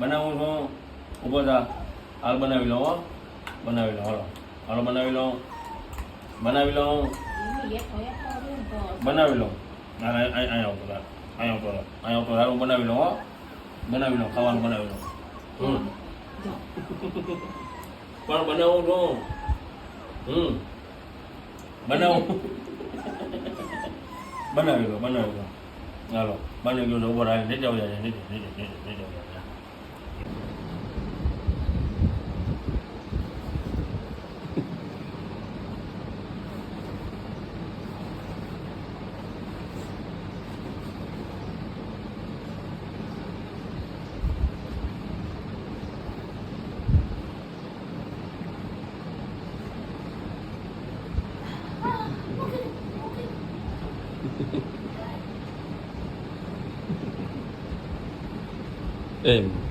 બનાવું છું. ઊભો હાલ બનાવી લઉં, હો. બનાવી લઉં, હાલો. હાલો, બનાવી લઉં. બનાવી લઉં. બનાવી લઉં. હાલ અહીં- અહીં અહીં આવતો હાલ. અહીં આવતો અહીંયા આવતો હું બનાવી લઉં, હો. બનાવી લઉં, ખાવાનું બનાવી લઉં. હમ. પણ બનાવું છું. હમ. બનાવું. બનાવી લો બનાવી લો. હાલો. બની ગયું ઊભો રાખી નીચે આવી જાય નીચે નીચે નીચે નીચે આવી જાય એમ